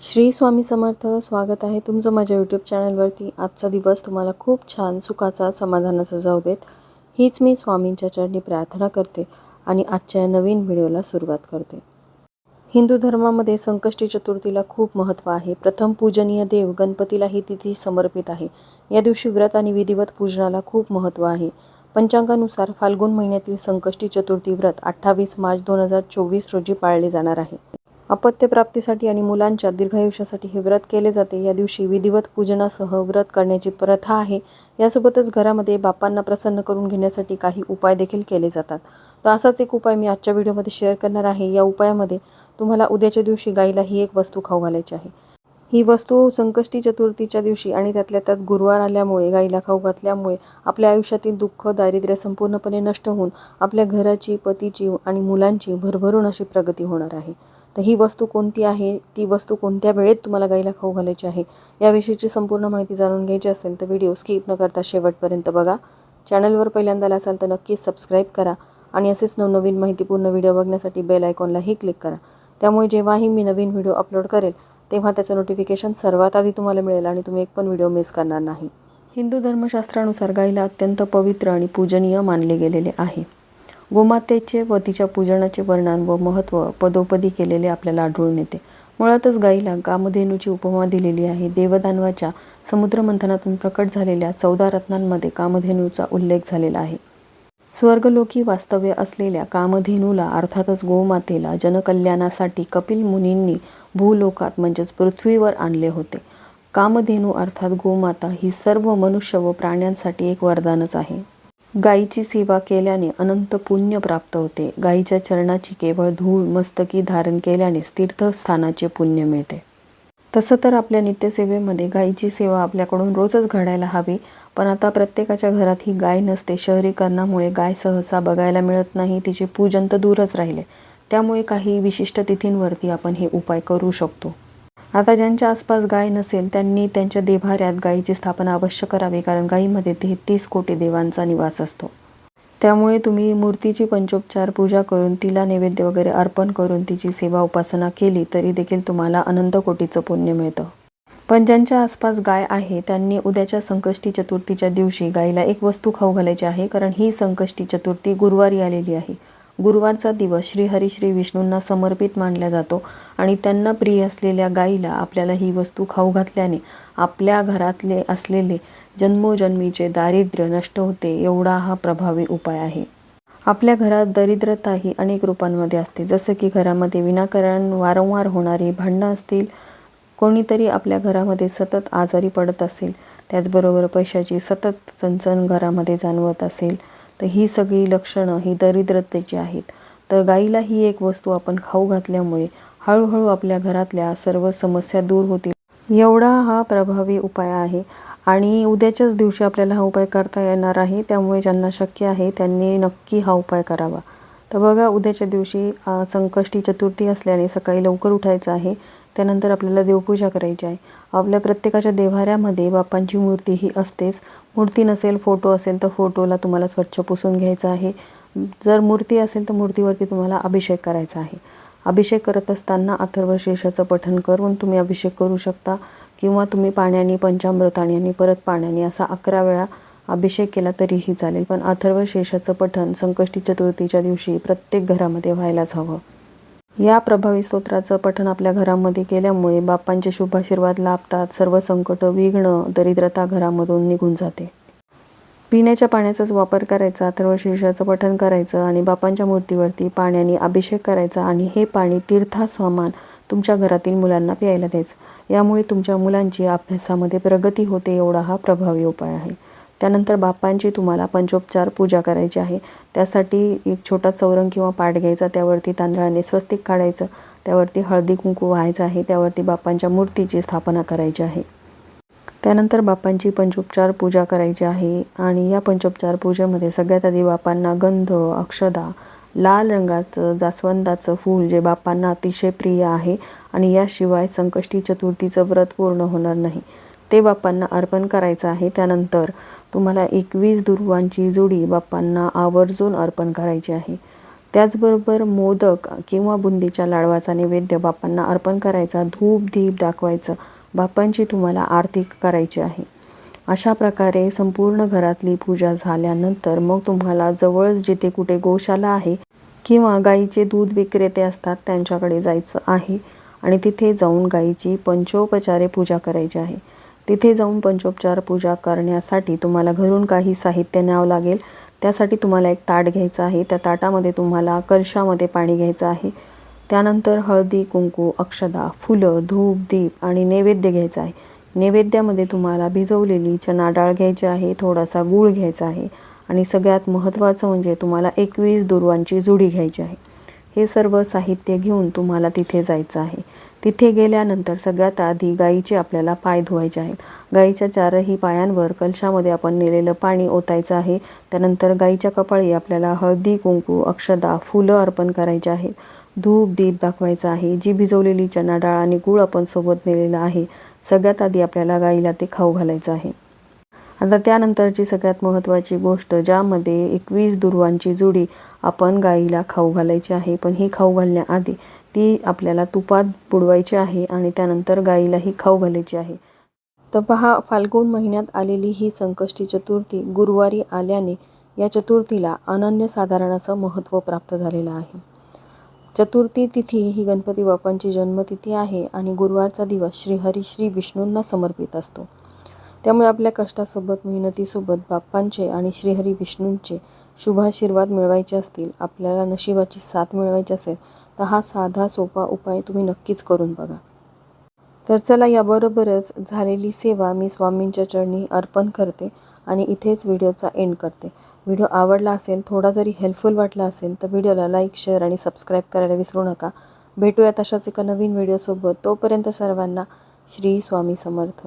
श्री स्वामी समर्थ स्वागत आहे तुमचं माझ्या यूट्यूब चॅनलवरती आजचा दिवस तुम्हाला खूप छान सुखाचा समाधानाचा जाऊ देत. हीच मी स्वामींच्या चरणी प्रार्थना करते आणि आजच्या या नवीन व्हिडिओला सुरुवात करते. हिंदू धर्मामध्ये संकष्टी चतुर्थीला खूप महत्त्व आहे. प्रथम पूजनीय देव गणपतीला ही तिथी समर्पित आहे. या दिवशी व्रत आणि विधिवत पूजनाला खूप महत्त्व आहे. पंचांगानुसार फाल्गुन महिन्यातील संकष्टी चतुर्थी व्रत अठ्ठावीस मार्च दोन हजार चोवीस रोजी पाळले जाणार आहे. अपत्यप्राप्तीसाठी आणि मुलांच्या दीर्घायुष्यासाठी हे व्रत केले जाते. या दिवशी विधिवत पूजनासह व्रत करण्याची प्रथा आहे. यासोबतच घरामध्ये बापांना प्रसन्न करून घेण्यासाठी काही उपाय देखील केले जातात. तर असाच एक उपाय मी आजच्या व्हिडिओमध्ये शेअर करणार आहे. या उपायामध्ये तुम्हाला उद्याच्या दिवशी गाईला ही एक वस्तू खाऊ घालायची आहे. ही वस्तू संकष्टी चतुर्थीच्या दिवशी आणि त्यातल्या त्यात गुरुवार आल्यामुळे गाईला खाऊ घातल्यामुळे आपल्या आयुष्यातील दुःख दारिद्र्य संपूर्णपणे नष्ट होऊन आपल्या घराची पतीची आणि मुलांची भरभरून अशी प्रगती होणार आहे. तर ही वस्तू कोणती आहे? ती वस्तू कोणत्या वेळेत तुम्हाला गाईला खाऊ घालायची आहे? याविषयीची संपूर्ण माहिती जाणून घ्यायची असेल तर व्हिडिओ स्किप न करता शेवटपर्यंत बघा. चॅनलवर पहिल्यांदा असाल तर नक्कीच सबस्क्राईब करा आणि असेच नवनवीन माहितीपूर्ण व्हिडिओ बघण्यासाठी बेल आयकॉनलाही क्लिक करा. त्यामुळे जेव्हाही मी नवीन व्हिडिओ अपलोड करेल तेव्हा त्याचं नोटिफिकेशन सर्वात आधी तुम्हाला मिळेल आणि तुम्ही एक पण व्हिडिओ मिस करणार नाही. हिंदू धर्मशास्त्रानुसार गाईला अत्यंत पवित्र आणि पूजनीय मानले गेलेले आहे. गोमातेचे व तिच्या पूजनाचे वर्णन व महत्त्व पदोपदी केलेले आपल्याला आढळून येते. मुळातच गाईला कामधेनूची उपमा दिलेली आहे. देवदानवाच्या समुद्रमंथनातून प्रकट झालेल्या चौदा रत्नांमध्ये कामधेनूचा उल्लेख झालेला आहे. स्वर्गलोकी वास्तव्य असलेल्या कामधेनूला अर्थातच गोमातेला जनकल्याणासाठी कपिल मुनींनी भूलोकात म्हणजेच पृथ्वीवर आणले होते. कामधेनू अर्थात गोमाता ही सर्व मनुष्य व प्राण्यांसाठी एक वरदानच आहे. गायीची सेवा केल्याने अनंत पुण्य प्राप्त होते. गायीच्या चरणाची केवळ धूळ मस्तकी धारण केल्यानेच तीर्थस्थानाचे पुण्य मिळते. तसं तर आपल्या नित्यसेवेमध्ये गायीची सेवा आपल्याकडून रोजच घडायला हवी पण आता प्रत्येकाच्या घरात ही गाय नसते. शहरीकरणामुळे गाय सहसा बघायला मिळत नाही तिचे पूजन तर दूरच राहिले. त्यामुळे काही विशिष्ट तिथींवरती आपण हे उपाय करू शकतो. आता ज्यांच्या आसपास गाय नसेल त्यांनी त्यांच्या देभाऱ्यात गायीची स्थापना अवश्य करावी कारण गायीमध्ये तेहतीस कोटी देवांचा निवास असतो. त्यामुळे तुम्ही मूर्तीची पंचोपचार पूजा करून तिला नैवेद्य वगैरे अर्पण करून तिची सेवा उपासना केली तरी देखील तुम्हाला अनंत कोटीचं पुण्य मिळतं. पण ज्यांच्या आसपास गाय आहे त्यांनी उद्याच्या संकष्टी चतुर्थीच्या दिवशी गायीला एक वस्तू खाऊ घालायची आहे कारण ही संकष्टी चतुर्थी गुरुवारी आलेली आहे. गुरुवारचा दिवस श्री हरी श्री विष्णूंना समर्पित मानला जातो आणि त्यांना प्रिय असलेल्या गायीला आपल्याला ही वस्तू खाऊ घातल्याने आपल्या घरातले असलेले जन्मोजन्मीचे दारिद्र्य नष्ट होते एवढा हा प्रभावी उपाय आहे. आपल्या घरात दरिद्रता ही अनेक रूपांमध्ये असते. जसं की घरामध्ये विनाकारण वारंवार होणारी भांडणं असतील कोणीतरी आपल्या घरामध्ये सतत आजारी पडत असेल त्याचबरोबर पैशाची सतत चणचण घरामध्ये जाणवत असेल तर ही सगळी लक्षणं ही दरिद्रतेची आहेत. तर गाईला ही एक वस्तू आपण खाऊ घातल्यामुळे हळूहळू आपल्या घरातल्या सर्व समस्या दूर होतील. एवढा हा प्रभावी उपाय आहे आणि उद्याच्याच दिवशी आपल्याला हा उपाय करता येणार आहे त्यामुळे ज्यांना शक्य आहे त्यांनी नक्की हा उपाय करावा. तर बघा उद्याच्या दिवशी संकष्टी चतुर्थी असल्याने सकाळी लवकर उठायचं आहे. त्यानंतर आपल्याला देवपूजा करायची आहे. आपल्या प्रत्येकाच्या देव्हाऱ्यामध्ये बापांची मूर्ती ही असतेच. मूर्ती नसेल फोटो असेल तर फोटोला तुम्हाला स्वच्छ पुसून घ्यायचं आहे. जर मूर्ती असेल तर मूर्तीवरती तुम्हाला अभिषेक करायचा आहे. अभिषेक करत असताना अथर्व पठण करून तुम्ही अभिषेक करू शकता किंवा तुम्ही पाण्याने पंचामृताने आणि परत पाण्याने असा अकरा वेळा अभिषेक केला तरीही चालेल. पण अथर्व शेषाचं पठण संकष्टी चतुर्थीच्या दिवशी प्रत्येक घरामध्ये व्हायलाच हवं. या प्रभावी स्तोत्राचं पठण आपल्या घरामध्ये केल्यामुळे बाप्पांचे शुभाशीर्वाद लाभतात सर्व संकट विघ्न दरिद्रता घरामधून निघून जाते. पिण्याच्या पाण्याचाच वापर करायचा अथर्व शीर्षाचं पठण करायचं आणि बापांच्या मूर्तीवरती पाण्याने अभिषेक करायचा आणि हे पाणी तीर्थास्वामान तुमच्या घरातील मुलांना प्यायला द्यायचं. यामुळे तुमच्या मुलांची अभ्यासामध्ये प्रगती होते एवढा हा प्रभावी उपाय आहे. त्यानंतर बाप्पांची तुम्हाला पंचोपचार पूजा करायची आहे. त्यासाठी एक छोटा चौरंग किंवा पाठ घ्यायचा त्यावरती तांदळाने स्वस्तिक काढायचं त्यावरती हळदी कुंकू व्हायचं आहे त्यावरती बाप्पांच्या मूर्तीची स्थापना करायची आहे. त्यानंतर बाप्पांची पंचोपचार पूजा करायची आहे आणि या पंचोपचार पूजेमध्ये सगळ्यात आधी बापांना गंध अक्षदा लाल रंगाचं जास्वंदाचं फूल जे बापांना अतिशय प्रिय आहे आणि याशिवाय संकष्टी चतुर्थीचं व्रत पूर्ण होणार नाही. ते बाप्पांना अर्पण करायचं आहे. त्यानंतर तुम्हाला एकवीस दुर्वांची जोडी बाप्पांना आवर्जून अर्पण करायची आहे. त्याचबरोबर मोदक किंवा बुंदीच्या लाडवाचा नैवेद्य बाप्पांना अर्पण करायचा. धूप दीप दाखवायचं. बापांची तुम्हाला आरती करायची आहे. अशा प्रकारे संपूर्ण घरातली पूजा झाल्यानंतर मग तुम्हाला जवळच जिथे कुठे गोशाला आहे किंवा गाईचे दूध विक्रेते असतात त्यांच्याकडे जायचं आहे. आणि तिथे जाऊन गाईची पंचोपचारे पूजा करायची आहे. तिथे जाऊन पंचोपचार पूजा करण्यासाठी तुम्हाला घरून काही साहित्य न्यावं लागेल. त्यासाठी तुम्हाला एक ताट घ्यायचं आहे. त्या ताटामध्ये तुम्हाला कलशामध्ये पाणी घ्यायचं आहे. त्यानंतर हळदी कुंकू अक्षदा फुलं धूप दीप आणि नैवेद्य घ्यायचा आहे. नैवेद्यामध्ये तुम्हाला भिजवलेली चना डाळ घ्यायची आहे थोडासा गूळ घ्यायचा आहे आणि सगळ्यात महत्त्वाचं म्हणजे तुम्हाला एकवीस दुर्वांची जुडी घ्यायची आहे. हे सर्व साहित्य घेऊन तुम्हाला तिथे जायचं आहे. तिथे गेल्यानंतर सगळ्यात आधी गाईचे आपल्याला पाय धुवायचे आहेत. गाईच्या चारही पायांवर कलशामध्ये आपण नेलेलं पाणी ओतायचं आहे. त्यानंतर गाईच्या कपाळी आपल्याला हळदी कुंकू अक्षदा फुलं अर्पण करायचे आहेत धूप दीप दाखवायचा आहे. जी भिजवलेली चणा डाळ आणि गूळ आपण सोबत नेलेला आहे. सगळ्यात आधी आपल्याला गाईला ते खाऊ घालायचं आहे. आता त्यानंतरची सगळ्यात महत्त्वाची गोष्ट ज्यामध्ये एकवीस दुर्वांची जुडी आपण गाईला खाऊ घालायची आहे. पण ही खाऊ घालण्याआधी ती आपल्याला तुपात बुडवायची आहे आणि त्यानंतर गाईलाही खाऊ घालायची आहे. तर पहा फाल्गुन महिन्यात आलेली ही संकष्टी चतुर्थी गुरुवारी आल्याने या चतुर्थीला अनन्यसाधारणाचं महत्त्व प्राप्त झालेलं आहे. चतुर्थी तिथी ही गणपती बाप्पांची जन्मतिथी आहे आणि गुरुवारचा दिवस श्रीहरी श्री विष्णूंना समर्पित असतो. त्यामुळे आपल्या कष्टासोबत मेहनतीसोबत बाप्पांचे आणि श्रीहरी विष्णूंचे शुभाशीर्वाद मिळवायचे असतील आपल्याला नशिबाची साथ मिळवायची असेल तर हा साधा सोपा उपाय तुम्ही नक्कीच करून बघा. तर चला याबरोबरच झालेली सेवा मी स्वामींच्या चरणी अर्पण करते आणि इथेच व्हिडिओचा एंड करते. व्हिडिओ आवडला असेल थोडा जरी हेल्पफुल वाटला असेल तर व्हिडिओला लाईक शेअर आणि सबस्क्राईब करायला विसरू नका. भेटूयात अशाच एका नवीन व्हिडिओसोबत. तोपर्यंत सर्वांना श्री स्वामी समर्थ.